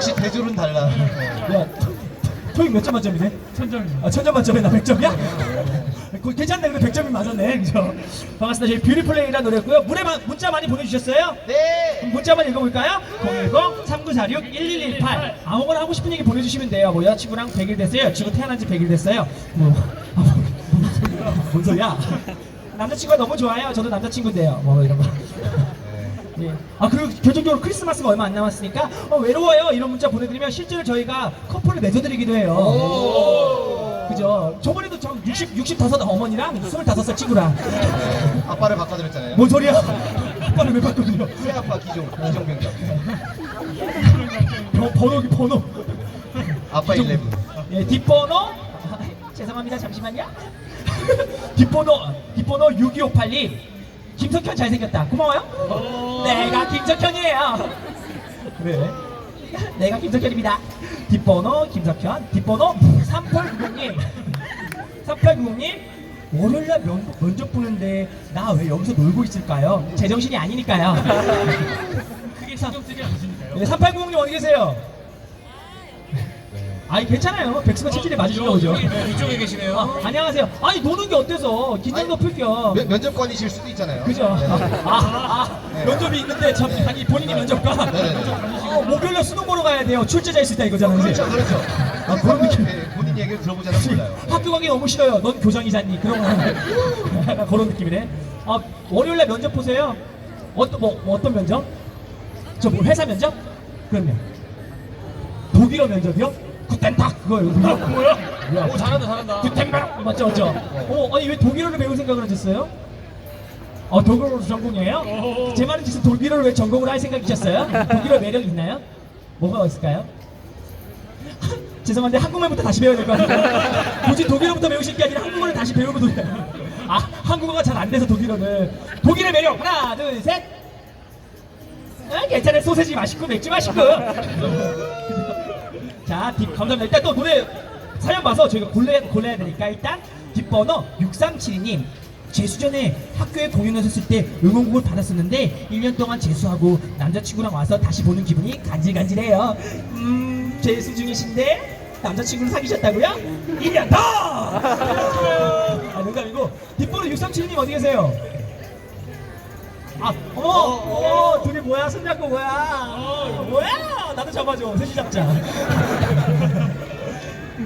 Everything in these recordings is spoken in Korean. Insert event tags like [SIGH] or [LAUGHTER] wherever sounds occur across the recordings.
역시 대졸은 달라. 야, 토- 토익 몇 점 만점이네? 천점입니다. 아, 천점 만점에 나 100점이야? 괜찮네, 그래 100점이 맞았네. 그죠? 반갑습니다. 저희 뷰티플레이라는 노래였고요. 문에 마- 문자 많이 보내주셨어요? 네. 그럼 문자 한번 읽어볼까요? 010-3946-1118 아무거나 하고 싶은 얘기 보내주시면 돼요. 뭐 여자친구랑 100일 됐어요. 여자친구 태어난 지 100일 됐어요. 뭐, 아, 뭐, 뭔 소리야? 남자친구가 너무 좋아요. 저도 남자친구인데요. 뭐 이런 거. 예. 아 그리고 결정적으로 크리스마스가 얼마 안 남았으니까 어, 외로워요 이런 문자 보내드리면 실제로 저희가 커플을 맺어드리기도 해요. 그죠? 저번에도 저 60, 65 어머니랑 25살 친구랑 아빠를 바꿔드렸잖아요. 뭔 소리야? 아빠를 왜 바꿔드려? 새 아빠 기종 기종 변경. 번- 번호 번호 아빠 11. 예, 뒷번호 아, 죄송합니다 잠시만요 [LAUGHS] 뒷번호 뒷번호 6258님 김석현 잘생겼다. 고마워요. 내가 김석현이에요. 그래. 내가 김석현입니다. 뒷번호 김석현 뒷번호 3890님 3890님 월요일날 면, 면접 보는데 나 왜 여기서 놀고 있을까요? 제정신이 아니니까요. 그게 신경 쓰지 않으시니까요. 네, 3890님 어디 계세요? 아니 괜찮아요. 백수가 체질에 맞으신가 보죠. 네, 이쪽에 계시네요. 아, 안녕하세요. 아니 노는 게 어때서 긴장도 풀 겸. 면, 면접관이실 수도 있잖아요. 그죠? 네. 아, 아, 네. 면접이 있는데 참 아니 본인이 면접관. 네네네. 어, 목요일날 수능 보러 가야 돼요. 출제자 있을 때 이거잖아요. 그렇죠, 그렇죠. 아, 그런 느낌. 네, 본인 얘기를 않으면 몰라요. 학교 가기 너무 싫어요. 넌 교장이잖니. 그런 거. [LAUGHS] 그런 느낌이네. 아, 월요일날 면접 보세요. 어떤 뭐, 뭐 어떤 면접? 저 뭐 회사 면접? 그럼요. 독일어 면접이요? 구텐탁 그거예요. 그거. 뭐야? 뭐야? 오 잘한다 잘한다. 구텐탁 맞죠 맞죠? 어 아니 왜 독일어를 배울 생각을 하셨어요? 어 독일어 전공이에요? 오. 제 말은 지금 독일어를 왜 전공을 할 생각이셨어요? 독일어 매력 있나요? 뭐가 있을까요? [LAUGHS] 죄송한데 한국말부터 다시 배워야 될 것 같아요. [LAUGHS] 굳이 독일어부터 배우실 게 아니라 한국어를 다시 배우면 돼요. 아 한국어가 잘 안 돼서 독일어는 독일의 매력 하나 둘 셋. 아, 괜찮아요 소세지 맛있고 맥주 맛있고. [LAUGHS] 자, 뒷, 감사합니다. 일단 또 노래 사연 봐서 저희가 골라야, 골라야 되니까 일단 뒷번호 6372님. 재수 전에 학교에 공연하셨을 때 응원곡을 받았었는데 1년 동안 재수하고 남자친구랑 와서 다시 보는 기분이 간질간질해요. 음, 재수 중이신데 남자친구를 사귀셨다고요? 1년 더! 아, 농담이고 뒷번호 6372님 어디 계세요? 아, 어머, 어머, 둘이 뭐야? 손잡고 뭐야? 어, 뭐야? 나도 잡아줘. 셋이 잡자. [LAUGHS]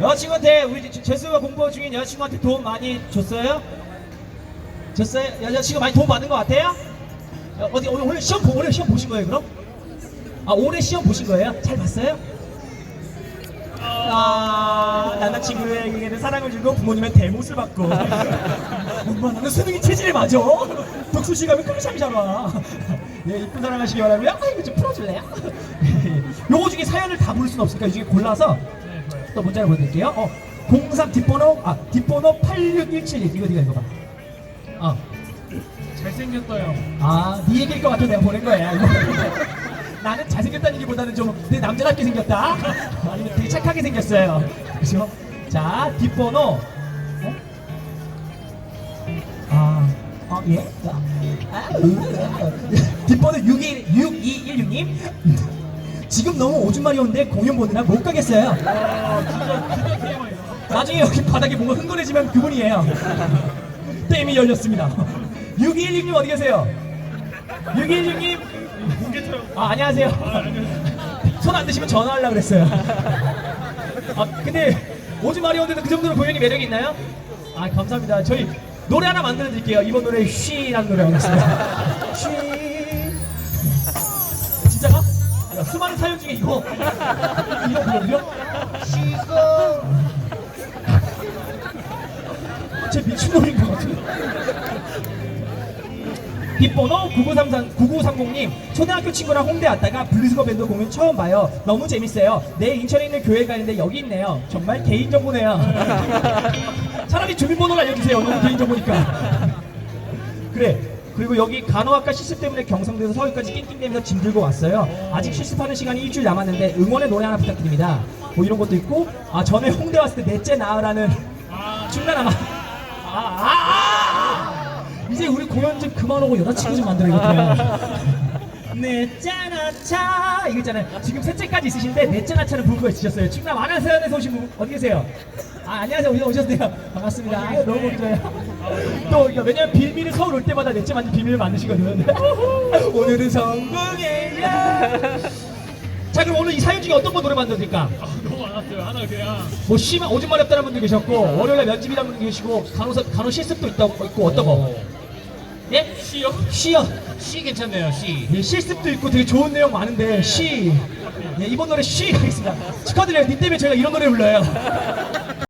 여자친구한테 우리 제- 재수가 공부 중인 여자친구한테 도움 많이 줬어요? 줬어요? 여자친구 많이 도움 받은 것 같아요? 어, 어디 오늘, 오늘 시험 보- 올해 시험 보신 거예요 그럼? 아 올해 시험 보신 거예요? 잘 봤어요? 아 남자친구에게는 사랑을 주고 부모님의 대못을 받고 [LAUGHS] 엄마 나는 수능이 체질에 맞아 독수시 가면 클리샴이 잡아 예 이쁜 사랑 하시기 바라고요 아 이거 좀 풀어줄래요? [LAUGHS] 요거 중에 사연을 다 부를 수는 없으니까 이 중에 골라서 또 문자를 보내드릴게요 어 03 뒷번호 아 뒷번호 86171 이거 네가 읽어봐 어. 잘생겼어요. 아, 네 얘기일 것 같아 내가 보낸 거야. 이거. [LAUGHS] 나는 잘생겼다는 얘기보다는 좀 되게 남자답게 생겼다. [LAUGHS] 아니면 되게 착하게 생겼어요. 그죠? 자, 뒷번호. 어, 예? 아, 으, 뒷번호 61, 6216님. 지금 너무 오줌마려운데 공연 보느라 못 가겠어요. 나중에 여기 바닥에 뭔가 흥건해지면 그분이에요. 댐이 열렸습니다. 6216님 어디 계세요? 6216님. 아, 안녕하세요. 손 안 드시면 전화하려고 그랬어요. 아, 근데 오즈마리 온데도 그 정도로 공연이 매력이 있나요? 아, 감사합니다. 저희 노래 하나 만들어 드릴게요. 이번 노래 쉬라는 노래 하겠습니다. [LAUGHS] 쉬. 진짜가? 야, 수많은 사연 중에 이거 [LAUGHS] 이거 불러드려? 쉬고 제 미친놈인 것 같아. 뒷번호 9933, 9930님 초등학교 친구랑 홍대 왔다가 블루스거 밴드 공연 처음 봐요. 너무 재밌어요. 내 인천에 있는 교회 가는데 여기 있네요. 정말 개인정보네요. [LAUGHS] 차라리 주민번호를 알려주세요. 너무 개인정보니까. 그래. 그리고 여기 간호학과 실습 때문에 경상도에서 서울까지 낑낑대면서 짐 들고 왔어요. 아직 실습하는 시간이 일주일 남았는데 응원의 노래 하나 부탁드립니다. 뭐 이런 것도 있고. 아 전에 홍대 왔을 때 넷째 나으라는. 중간 아마. 아, 아, 아, 아! 이제 우리 공연 좀 그만하고 여자친구 좀 만들어야겠다 내 짠아차 이거 있잖아요 지금 셋째까지 있으신데 내 짠아차를 부르고 있으셨어요 충남 안양사연에서 오신 분 어디 계세요? 아 안녕하세요 오늘 오셨네요 반갑습니다 아유, 너무 좋아요 또 이거 왜냐면 빌미를 서울 올 때마다 넷째 맞는 비밀을 만드시거든 오늘은 성공이에요 자 그럼 오늘 이 사연 중에 어떤 거 노래 만들까? 아, 너무 많았어요. 하나 그냥. 뭐 심한 오줌 마렵다는 분도 계셨고 월요일에 면집이라는 분도 계시고 간호사 간호 실습도 있다고 있고 어떤 거? 예? 시요? 시요. 시 괜찮네요. 시. 예, 실습도 있고 되게 좋은 내용 많은데 시. 예, 이번 노래 시 하겠습니다. 축하드려요. 니 때문에 저희가 이런 노래 불러요.